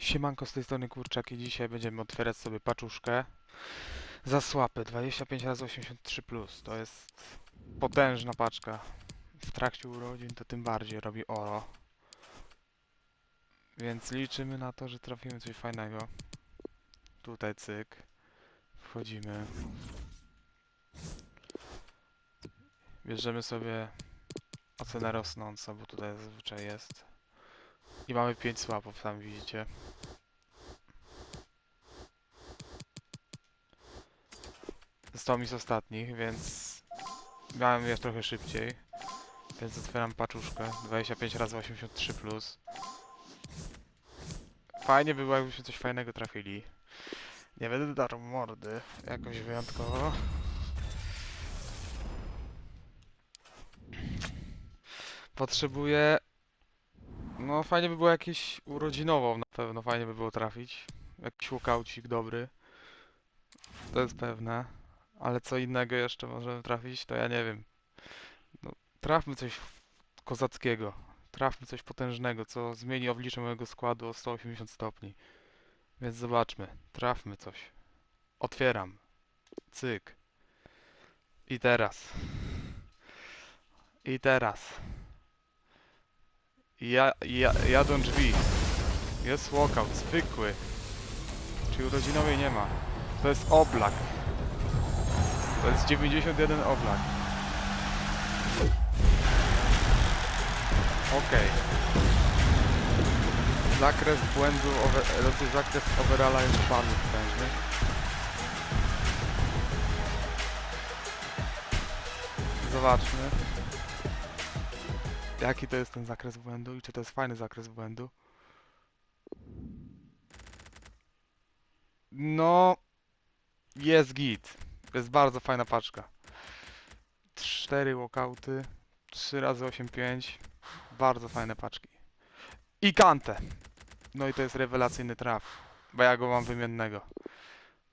Siemanko z tej strony Kurczak i dzisiaj będziemy otwierać sobie paczuszkę za słapy 25 razy 83 plus. To jest potężna paczka. W trakcie urodzin to tym bardziej robi oro. Więc liczymy na to, że trafimy coś fajnego. Tutaj cyk. Wchodzimy. Bierzemy sobie ocenę rosnącą, bo tutaj zazwyczaj jest. I mamy 5 słapów, tam widzicie. Zostało mi z ostatnich, więc miałem je trochę szybciej. Więc otwieram paczuszkę. 25 razy 83 plus. Fajnie by było, jakbyśmy coś fajnego trafili. Nie będę darł mordy jakoś wyjątkowo. Potrzebuję no fajnie by było jakieś urodzinową na pewno, fajnie by było trafić. Jakiś łokaucik dobry. To jest pewne. Ale co innego jeszcze możemy trafić, to ja nie wiem. No, trafmy coś kozackiego. Trafmy coś potężnego, co zmieni oblicze mojego składu o 180 stopni. Więc zobaczmy. Trafmy coś. Otwieram. Cyk. I teraz. I teraz. Ja, ja, jadą drzwi. Jest walkout, zwykły. Czyli urodzinowej nie ma. To jest oblak. To jest 91 oblak. Okej. Zakres błędu, over, zakres overalla jest bardzo potężny. Zobaczmy. Jaki to jest ten zakres błędu i czy to jest fajny zakres błędu? No, jest git. Jest bardzo fajna paczka. 4 walkouty, 3 razy 8-5. Bardzo fajne paczki. I Kante. No i to jest rewelacyjny traf, bo ja go mam wymiennego.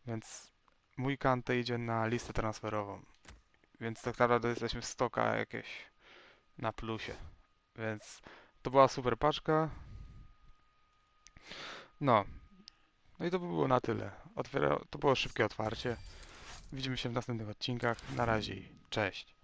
Więc mój Kante idzie na listę transferową. Więc tak naprawdę jesteśmy stoka jakieś na plusie. Więc to była super paczka. No. No i to by było na tyle. Otwiera... To było szybkie otwarcie. Widzimy się w następnych odcinkach. Na razie cześć.